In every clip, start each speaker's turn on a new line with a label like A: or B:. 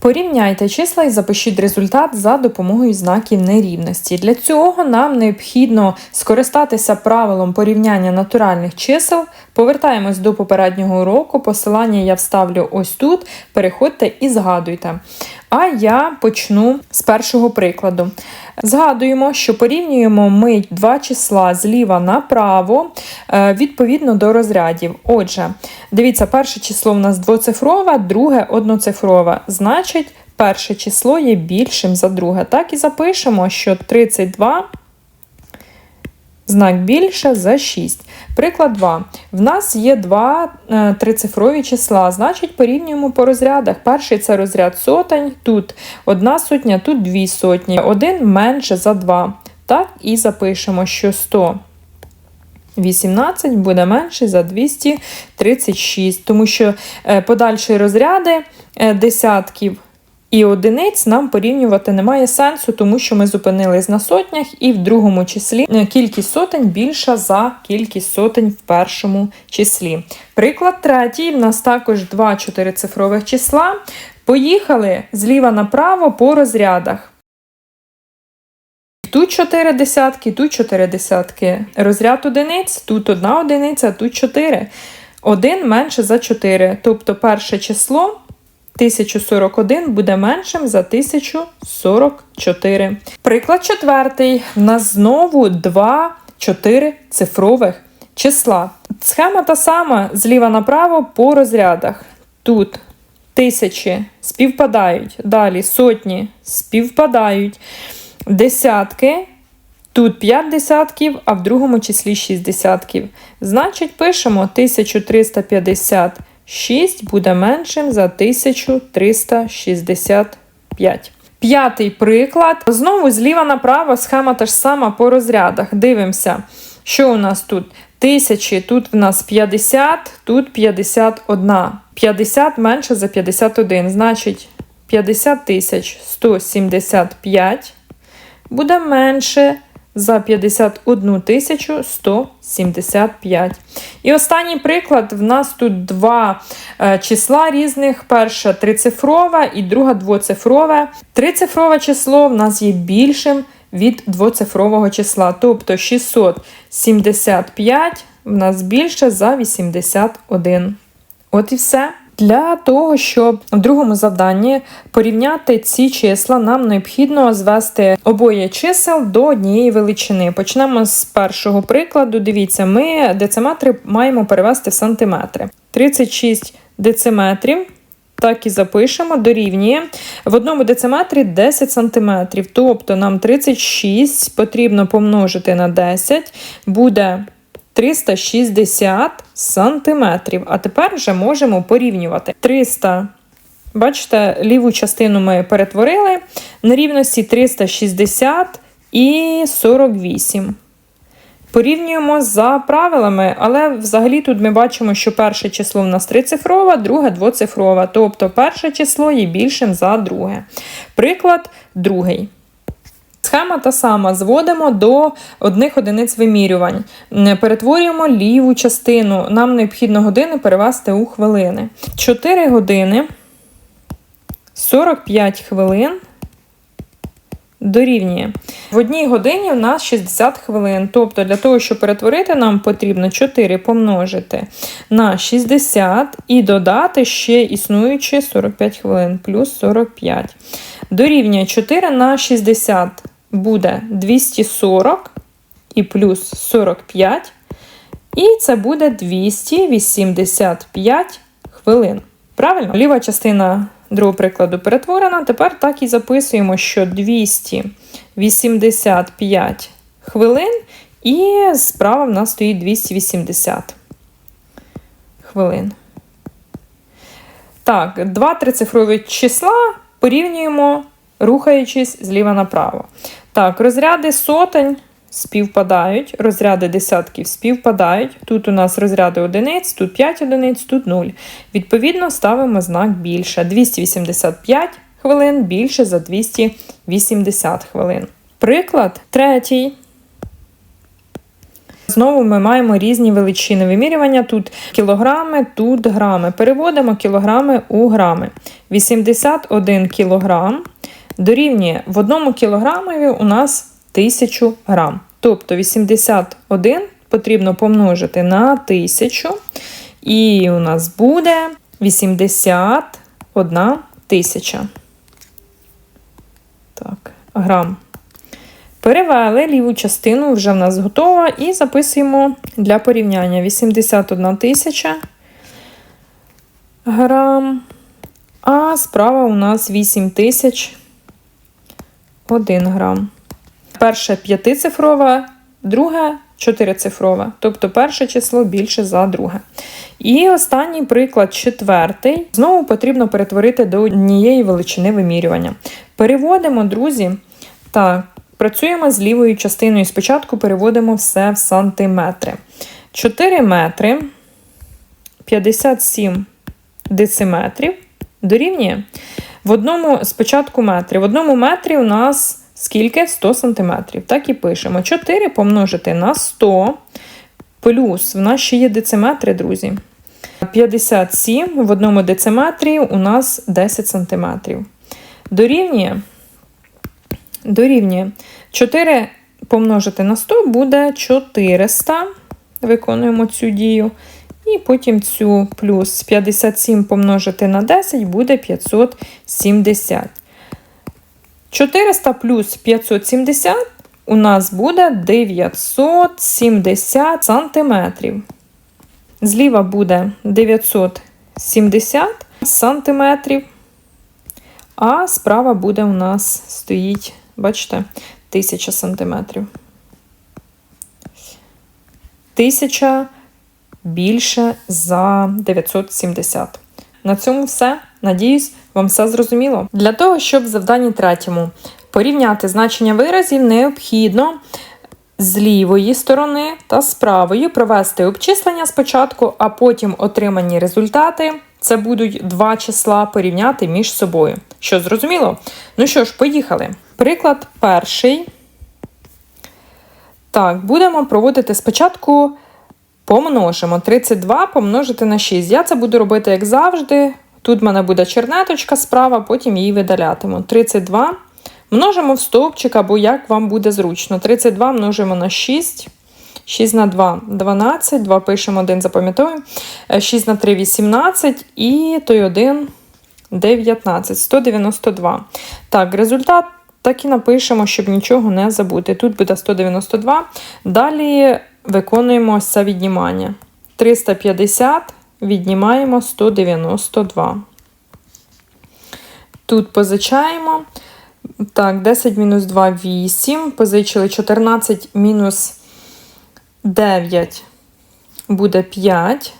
A: Порівняйте числа і запишіть результат за допомогою знаків нерівності. Для цього нам необхідно скористатися правилом порівняння натуральних чисел. Повертаємось до попереднього уроку. Посилання я вставлю ось тут. Переходьте і згадуйте. А я почну з першого прикладу. Згадуємо, що порівнюємо ми два числа зліва направо е, відповідно до розрядів. Отже, дивіться, перше число в нас двоцифрове, друге одноцифрове. Значить, перше число є більшим за друге. Так і запишемо, що 32 знак більше за 6. Приклад 2. В нас є два е, трицифрові числа, значить порівнюємо по розрядах. Перший це розряд сотень, тут одна сотня, тут дві сотні. Один менше за 2. Так і запишемо, що 118 буде менше за 236, тому що е, подальші розряди е, десятків і одиниць нам порівнювати немає сенсу, тому що ми зупинились на сотнях, і в другому числі е, кількість сотень більша за кількість сотень в першому числі. Приклад третій: в нас також два чотирицифрових числа. Поїхали зліва направо по розрядах. Тут 4 десятки, тут 4 десятки. Розряд одиниць, тут одна одиниця, тут 4. Один менше за 4. Тобто перше число 1041 буде меншим за 1044. Приклад четвертий. У нас знову 2 4 цифрових числа. Схема та сама зліва направо по розрядах. Тут тисячі співпадають. Далі сотні співпададають. Десятки. Тут 5 десятків, а в другому числі 6 десятків. Значить, пишемо 1350 6 буде меншим за 1365. П'ятий приклад. Знову зліва направо схема та ж сама по розрядах. Дивимося, що у нас тут? Тисячі, тут в нас 50, тут 51. 50 менше за 51. Значить, 50 тисяч 175 буде менше за 51 175. І останній приклад: в нас тут два е, числа різних. Перше трицифрове і друге двоцифрове. Трицифрове число в нас є більшим від двоцифрового числа. Тобто 675 в нас більше за 81. От і все. Для того, щоб в другому завданні порівняти ці числа, нам необхідно звести обоє чисел до однієї величини. Почнемо з першого прикладу. Дивіться, ми дециметри маємо перевести в сантиметри. 36 дециметрів. Так і запишемо, дорівнює. В одному дециметрі 10 см. Тобто нам 36 потрібно помножити на 10, буде 360 сантиметрів. А тепер вже можемо порівнювати. 300, бачите, ліву частину ми перетворили на рівності 360 і 48. Порівнюємо за правилами, але взагалі тут ми бачимо, що перше число в нас трицифрове, друге двоцифрове. Тобто перше число є більшим за друге. Приклад другий. Схема та сама. Зводимо до одних одиниць вимірювань. Перетворюємо ліву частину. Нам необхідно години перевести у хвилини. 4 години 45 хвилин. Дорівнює. В одній годині у нас 60 хвилин. Тобто, для того, щоб перетворити, нам потрібно 4 помножити на 60 і додати ще існуючі 45 хвилин, плюс 45. Дорівнює 4 на 60 буде 240 і плюс 45. І це буде 285 хвилин. Правильно? Ліва частина другого прикладу перетворена. Тепер так і записуємо, що 285 хвилин, і справа в нас стоїть 280 хвилин. Так, два трицифрові числа порівнюємо, рухаючись зліва направо. Так, розряди сотень співпадають, розряди десятків співпадають. Тут у нас розряди одиниць, тут 5 одиниць, тут 0. Відповідно, ставимо знак більше. 285 хвилин більше за 280 хвилин. Приклад третій. Знову ми маємо різні величини вимірювання. Тут кілограми, тут грами. Переводимо кілограми у грами. 81 кілограм дорівнює в одному кілограмові у нас 1000 грам. Тобто 81 потрібно помножити на 1000, і у нас буде 81 тисяча. Так, грам. Перевели ліву частину, вже в нас готова, і записуємо для порівняння 81 тисяча грам, а справа у нас 8 тисяч 1 грам. Перше п'ятицифрове, друге чотирицифрове. Тобто перше число більше за друге. І останній приклад, четвертий. Знову потрібно перетворити до однієї величини вимірювання. Переводимо, друзі. Так, працюємо з лівою частиною. Спочатку переводимо все в сантиметри. 4 метри 57 дециметрів дорівнює в одному спочатку метрі. В одному метрі у нас скільки? 100 см. Так і пишемо. 4 помножити на 100 плюс в нас ще є дециметри, друзі. 57 в одному дециметрі у нас 10 см. Дорівнює. Дорівнює 4 помножити на 100 буде 400. Виконуємо цю дію. І потім цю плюс 57 помножити на 10 буде 570. 400 плюс 570 у нас буде 970 сантиметрів. Зліва буде 970 сантиметрів, а справа буде у нас стоїть, бачите, 1000 сантиметрів. 1000 більше за 970. На цьому все. Надіюсь, вам все зрозуміло. Для того, щоб в завданні третьому порівняти значення виразів, необхідно з лівої сторони та з правої провести обчислення спочатку, а потім отримані результати. Це будуть два числа порівняти між собою. Що зрозуміло? Ну що ж, поїхали. Приклад перший. Так, будемо проводити спочатку. Помножимо 32 помножити на 6. Я це буду робити, як завжди. Тут в мене буде чернеточка справа, потім її видалятиму. 32 множимо в стовпчик, або як вам буде зручно. 32 множимо на 6. 6 на 2 12, 2 пишемо 1, запам'ятовуємо. 6 на 3 18 і той 1 19, 192. Так, результат так і напишемо, щоб нічого не забути. Тут буде 192. Далі виконуємо ось це віднімання. 350 віднімаємо 192. Тут позичаємо. Так, 10 мінус 2 8. Позичили 14 мінус 9 буде 5.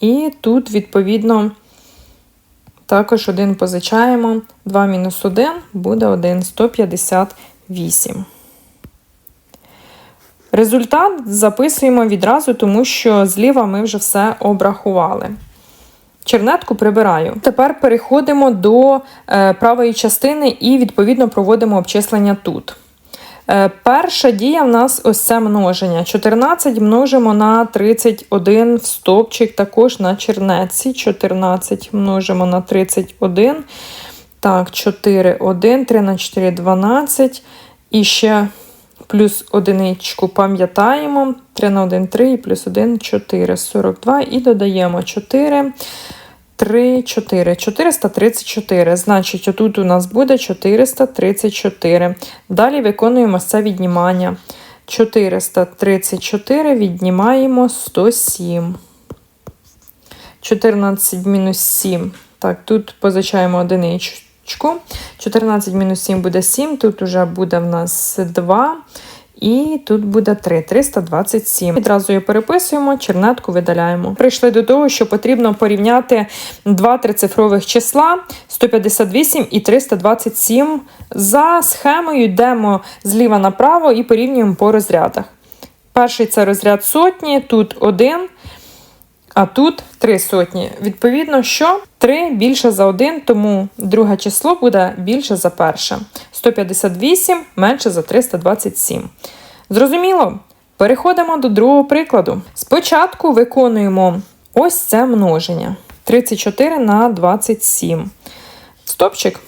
A: І тут, відповідно, також 1 позичаємо. 2 мінус 1 буде 1, 158. Результат записуємо відразу, тому що зліва ми вже все обрахували. Чернетку прибираю. Тепер переходимо до е, правої частини і, відповідно, проводимо обчислення тут. Е, перша дія в нас ось це множення. 14 множимо на 31 в стопчик, також на чернеці. 14 множимо на 31. Так, 4, 1, 3 на 4, 12. І ще плюс одиничку пам'ятаємо. 3 на 1, 3 і плюс 1, 4, 42. І додаємо 4, 3, 4. 434. Значить, отут у нас буде 434. Далі виконуємо це віднімання. 434 віднімаємо 107. 14 мінус 7. Так, тут позичаємо одиничку. 14 мінус 7 буде 7, тут вже буде в нас 2. І тут буде 3, 327. Відразу її переписуємо, чернетку видаляємо. Прийшли до того, що потрібно порівняти два трицифрових числа 158 і 327. За схемою йдемо зліва направо і порівнюємо по розрядах. Перший це розряд сотні, тут 1. А тут 3 сотні. Відповідно, що 3 більше за 1, тому друге число буде більше за перше. 158 менше за 327. Зрозуміло? Переходимо до другого прикладу. Спочатку виконуємо ось це множення. 34 на 27. Стопчик.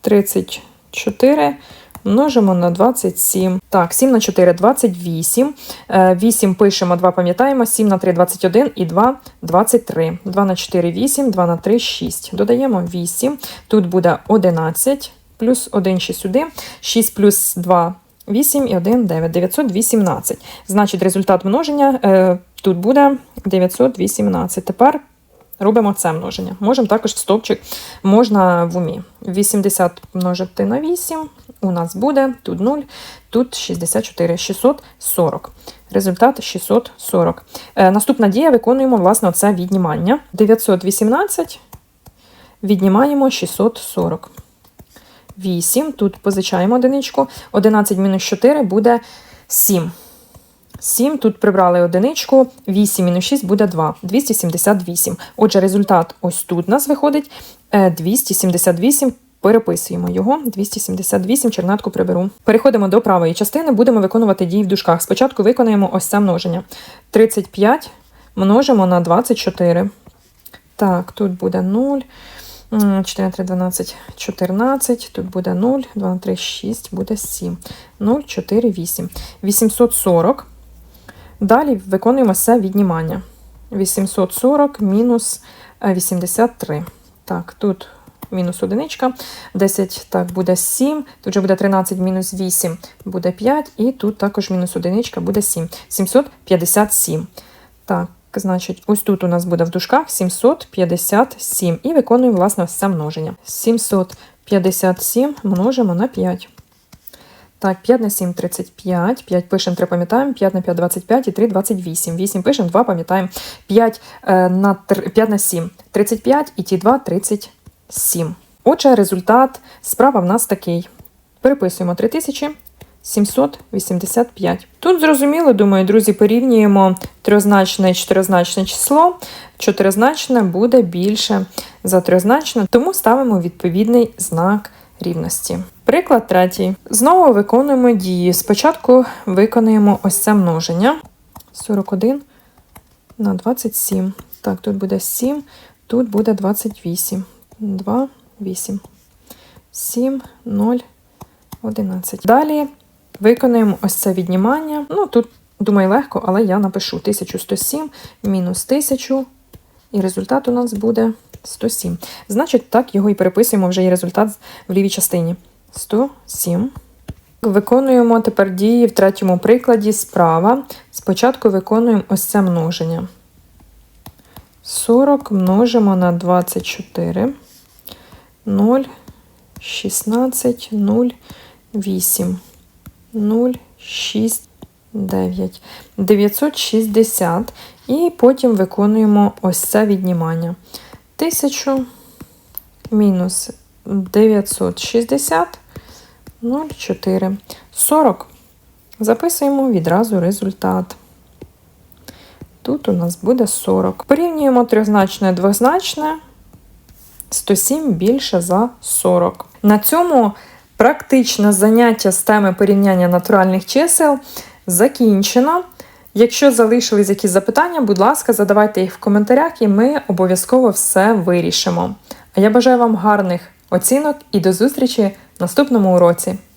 A: 34 множимо на 27. Так, 7 на 4 28. 8 пишемо, 2 пам'ятаємо, 7 на 3 21 і 2 23. 2 на 4 8, 2 на 3 6. Додаємо 8. Тут буде 11, плюс 1 ще сюди. 6 плюс 2 8 і 1 9. 918. Значить, результат множення е, тут буде 918. Тепер робимо це множення. Можемо також стовпчик, можна в умі. 80 множити на 8. У нас буде тут 0, тут 64, 640. Результат 640. Е, наступна дія виконуємо, власне, це віднімання. 918 віднімаємо 640. 8. Тут позичаємо одиничку. 11 мінус 4 буде 7. 7. Тут прибрали одиничку. 8 мінус 6 буде 2. 278. Отже, результат ось тут у нас виходить е, 278. Переписуємо його. 278, чернетку приберу. Переходимо до правої частини, будемо виконувати дії в дужках. Спочатку виконаємо ось це множення. 35 множимо на 24. Так, тут буде 0. 4 на 3, 12, 14, тут буде 0, 2 на 3, 6, буде 7, 0, 4, 8. 840. Далі виконуємо все віднімання. 840 мінус е, 83. Так, тут мінус одиничка, 10, так, буде 7, тут вже буде 13 мінус 8, буде 5, і тут також мінус одиничка, буде 7. 757. Так, значить, ось тут у нас буде в дужках 757. І виконуємо, власне, все множення. 757 множимо на 5. Так, 5 на 7 35, 5 пишемо, 3 пам'ятаємо, 5 на 5 25 і 3 28. 8 пишемо, 2 пам'ятаємо, 5 е, на 3, 5 на 7 35 і ті 2 37. Отже, результат справа в нас такий. Переписуємо 3785. Тут зрозуміло, думаю, друзі, порівнюємо трьозначне чотиризначне число. Чотиризначне буде більше за трьозначне, тому ставимо відповідний знак рівності. Приклад третій. Знову виконуємо дії. Спочатку виконуємо ось це множення. 41 на 27. Так, тут буде 7, тут буде 28. 2, 8. 7, 0, 11. Далі виконуємо ось це віднімання. Ну, тут, думаю, легко, але я напишу 1107 мінус 1000, і результат у нас буде 107. Значить, так його і переписуємо вже є результат в лівій частині. 107. Виконуємо тепер дії в третьому прикладі справа. Спочатку виконуємо ось це множення. 40 множимо на 24. 0, 16, 0, 8, 0, 6, 9. 960. І потім виконуємо ось це віднімання. 1000 мінус 960, 0,4. 40. Записуємо відразу результат. Тут у нас буде 40. Порівнюємо трьохзначне двозначне. 107 більше за 40. На цьому практичне заняття з теми порівняння натуральних чисел закінчено. Якщо залишились якісь запитання, будь ласка, задавайте їх в коментарях, і ми обов'язково все вирішимо. А я бажаю вам гарних оцінок і до зустрічі в наступному уроці!